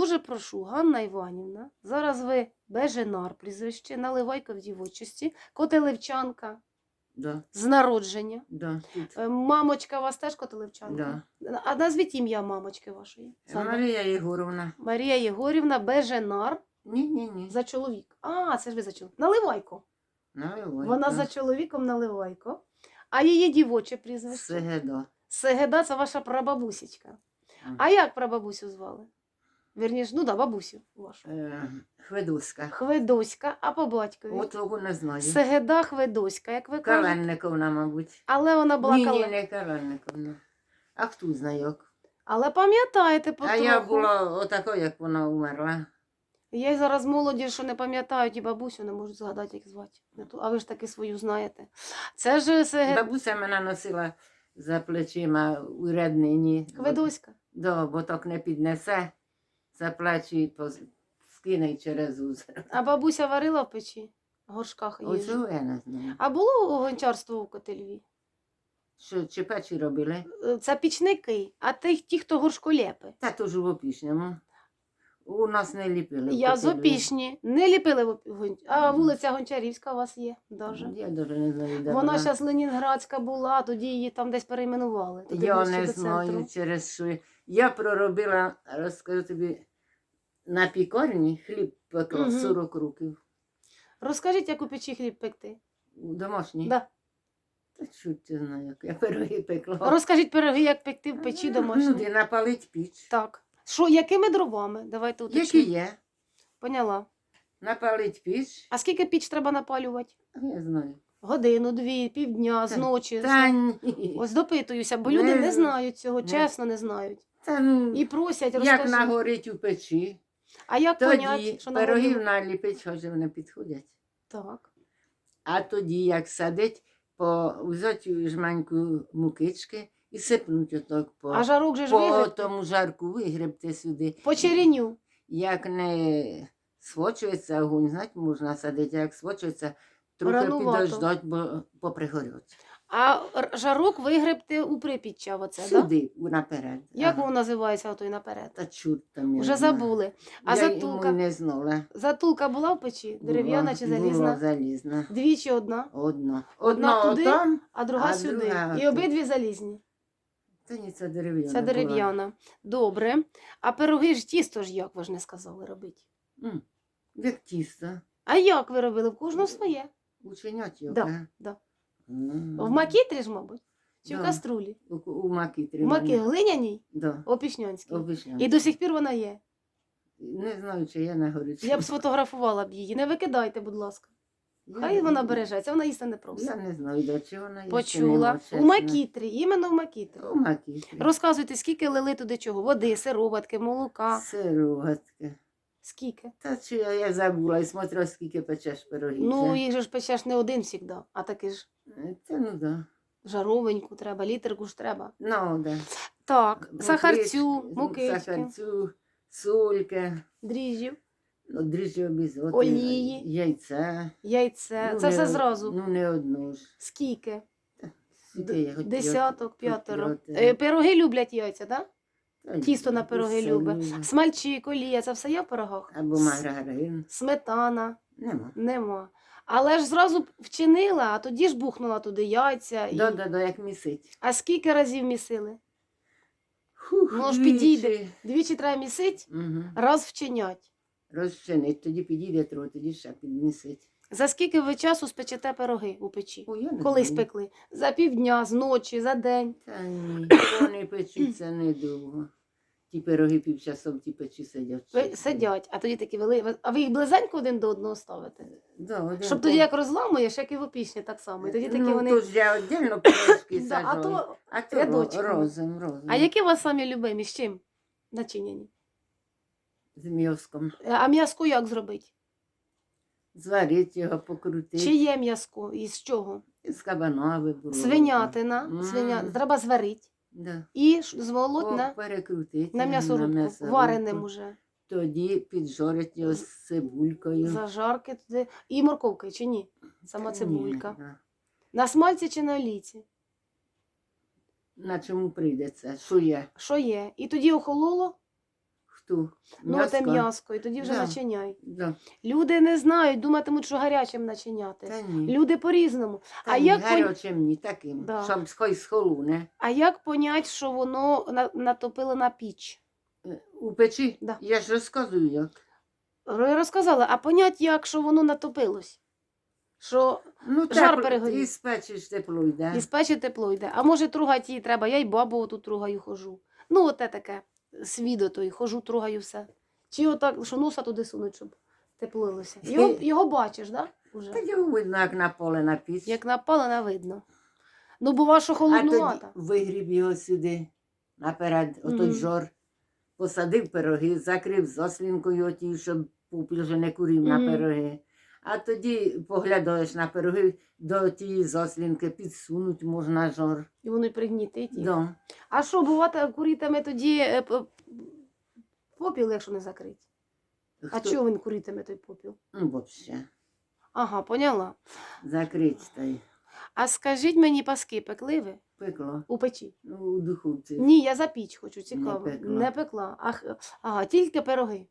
дуже прошу, Ганна Іванівна, зараз ви Беженар прізвище, наливайка в дівочості, Котелевчанка Да, з народження. да, тут. Е, Мамочка у вас теж Котелевчанка? Да. А назвіть ім'я мамочки вашої. Саме. Марія Єгоровна. Марія Єгорівна Беженар Ні, ні, ні. за чоловік. А, це ж ви за чоловік. Наливайко. Наливай. Вона за чоловіком Наливайко. А її дівоче прізвище? Сегедо. Сегеда це ваша прабабусічка. А як прабабусю звали? Вірніше, ну да, бабусю вашу. Е, Хведуська. Хведоська, а по батькові? От того не знаю. Сегеда Хведоська, як ви кажете. Каленниковна, мабуть. Але вона була Ні, ні, кале... не Каленниковна. А хто знає як? Але пам'ятаєте А потроху. я була отако, як вона умерла. Є зараз молоді, що не пам'ятають і бабусю не можуть згадати, як звати. Не ту- А ви ж таки свою знаєте. Це ж Сегеда Бабуся мене носила за плечима у ряднині. Хведоська. Да, бо так не піднесе, за плечі поз- скине через узер. А бабуся варила в печі, в горшках їжу. Оцього я не знаю. А було гончарство у Котельві? Що, чи печі робили? Е, Це пічники, а ті, ті хто горшколєпи. Та то ж в опішньому. У нас не ліпили. Я з опішні. Не ліпили в Опі- А вулиця Гончарівська у вас є. Даже. Я даже не знаю, де Вона зараз Ленінградська була, тоді її там десь перейменували. туди Я ближче не до знаю, через що. Я проробила, розкажу тобі, на пікарні хліб пекла Мгм. 40 років. Розкажіть, як у печі хліб пекти. У домашній. Да. Та чуть не знаю, як я пироги пекла. Розкажіть пироги, як пекти в печі Ну, домашній. де напалить піч. Так. Що, якими дровами? Давайте Які є? Поняла. Напалить піч. А скільки піч треба напалювати? Я знаю. Годину, дві, півдня, з Та- ночі. Та ні. Ось допитуюся, бо люди Не- не знають цього, не. чесно не знають. Та, ну, І просять, як розкажи. нагорить у печі, А як тоді понять, що пирогів нагоріло? наліпить, хоч вони підходять. Так. А тоді, як садить, по взяти жменьку мукички і сипнуть отак по, А жарок же ж по вигребти. тому жарку вигребти сюди. По череню. Як не свочується огонь, знаєте, можна садити, а як свочується, трохи Ранувато. підождать, бо попригорять. А р- жарок вигребти у припіччя оце, да? Сюди, наперед. Як Ага. воно називається отой наперед? Та чорт там. я Уже знаю. забули. А я затулка? йому не знала. Затулка була в печі? Дерев'яна Була- чи Була залізна? залізна. Дві чи одна, Одна. Одна Одна туди, отам, а друга А сюди. друга І обидві залізні. Та ні, це дерев'яна. Це була. дерев'яна. Добре. А пироги ж тісто ж як ви ж не сказали робити? М, Як тісто. А як ви робили? В кожного своє. Ученять його. Да, да. В макітрі ж, мабуть? Чи в Да. каструлі? У, у макітрі. В маки мене. глиняній? Да. Опішнянській. Обичайно. І до сих пір вона є. Не знаю, чи я не горю. Я б сфотографувала б її. Не викидайте, будь ласка. Хай вона бережеться, вона їсти не Я просить. не знаю, до чого вона їсти Почула. нема, У чесно. макітрі, іменно в макітрі. У макітрі. Розказуйте, скільки лили туди чого? Води, сироватки, молока. Сироватки. Скільки? Та чи я, я забула і смотрю, скільки печеш пирогів. Ну, їх же ж печеш не один завжди, а таки ж Е, Та ну да. жаровеньку треба, літерку ж треба. Ну, да. Так, сахарцю, мукички, Сахарцю, сольки, дріжджів, ну, дріжджі обізоти, Олії. яйця. яйце. Ну, Це не все од- зразу. Ну, не одну ж. Скільки? Скільки я хоч Десяток, п'ятеро. п'ятеро. Е, Пироги люблять яйця, так? Та ні, Тісто на пироги любить. Смальчик, олія, це все є в пирогах? Або маргарин. Сметана. Нема. Нема. Але ж зразу вчинила, а тоді ж бухнула туди яйця. І... Да, да, да, як місить. А скільки разів місили? Хух, Ну, ж підійде. Двічі треба місить, Угу. раз вчинять. Розчинить, тоді підійде трохи, тоді ще підмісить. За скільки ви часу спечете пироги у печі? Ой, я не Коли знаю. спекли? За півдня, з ночі, за день. Та ні, вони печуться недовго. Ті пироги півчасом ті печі сидять. Ви сидять, а тоді такі вели. А ви їх близенько один до одного ставите? Да, один Щоб тоді як розламуєш, як і в опішні так само. І тоді такі ну, вони. ж я віддільно пирожки Да, а, то... а то рядочком. розум, розум. а які у вас самі любимі? З чим начинені? З м'язком. А м'язко як зробити? Зварить його, покрутити. Чи є м'язко? І з чого? З кабана вибрала. Свинятина. Свиня... Треба зварити. Да. І О, на, перекрутити на м'ясорубку, м'ясорубку. вареним уже. Тоді піджорить його з цибулькою. Зажарки туди. І морковки, чи ні? Сама цибулька. ні, да. На смальці чи на олійці? На чому прийдеться? Що є? Що є? І тоді охололо, ту. Ну, те М'яско. і тоді вже Да. начиняй. Да. Люди не знають, думатимуть, що гарячим начиняти. Та ні. Люди по-різному. Та а ні, як пон- гарячим ні, таким. Да. Щоб хой схолуне. А як понять, що воно на- натопило на піч? Е, У печі? Да. Я ж розказую як. Розказала, а понять, як що воно натопилось? Що Ну, Жар тепло- перегорів. І спечеш тепло йде. із печі тепло йде. А може тругати її треба, я й бабу отут тругаю хожу. Ну, оте таке, свідо той, хожу, трогаю все. Чи отак, що носа туди сунуть, щоб теплилося. Його, його бачиш. Да? Уже? Та його видно, як на поле на. Як напалена, видно. Ну, бува, що а тоді холоднувата. вигріб його сюди, наперед, отой Мгм. жор. Посадив пироги, закрив заслінкою щоб пупіл вже не курив Мгм. на пироги. А тоді поглядаєш на пироги, до тієї заслінки підсунуть можна жор. І воно й пригнітить. їх. Да. А що, бувати, курітиме тоді е, попіл, якщо не закрить? А чого він курітиме той попіл? Ну, вообще, Ага, поняла. закрить та й А скажіть мені, паски пекли ви пекло. у печі? Ну, у духовці. Ні, я за піч хочу, цікаво. Не пекла. Не пекла. Ах, ага, тільки пироги.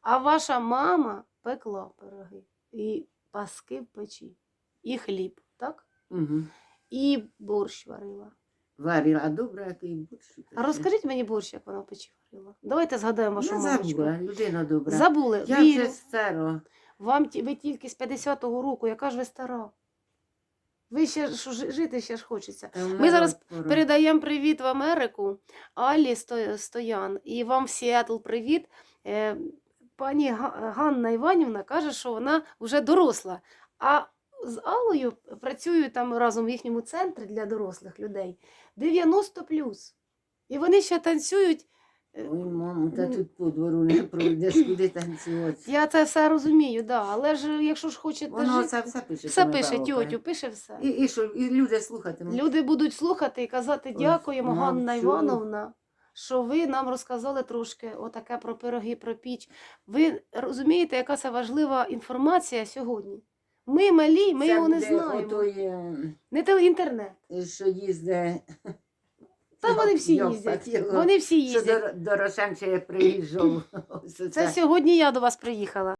А ваша мама пекла пироги. І паски в печі. І хліб, так? Угу. І борщ варила. Варила, а добре, який борщ. А розкажіть мені борщ, як вона в печі варила. Давайте згадаємо вашу Я мамочку. забула, людина добра. Забули. Я Вірю. вже старо. Вам ті- ви тільки з 50-го року, яка ж ви стара. Ви ще ж- що жити ще ж хочеться. Та Ми зараз пора. Передаємо привіт в Америку Аллі Сто- Стоян. І вам в Сіетл привіт. Е, Пані Ганна Іванівна каже, що вона вже доросла. А з Аллою працюю там разом в їхньому центрі для дорослих людей 90 І вони ще танцюють. Е, Ой, мамо, та Ну. тут по двору не пройдеш, куди танцювати. Я це все розумію, да. але ж якщо ж хочете Воно жити, це все пише. все пише, тьотю, пише все. І, і що, і люди слухатимуть. Люди будуть слухати і казати дякуємо, Ганна. Івановна, що ви нам розказали трошки отаке про пироги, про піч. Ви розумієте, яка це важлива інформація сьогодні? Ми малі, ми Це його не знаємо. Отой, е, Не те інтернет. що їздить. Та вони всі їздять. Вони всі Що їздять. до, до Рошенча приїжджав. Це це. сьогодні я до вас приїхала.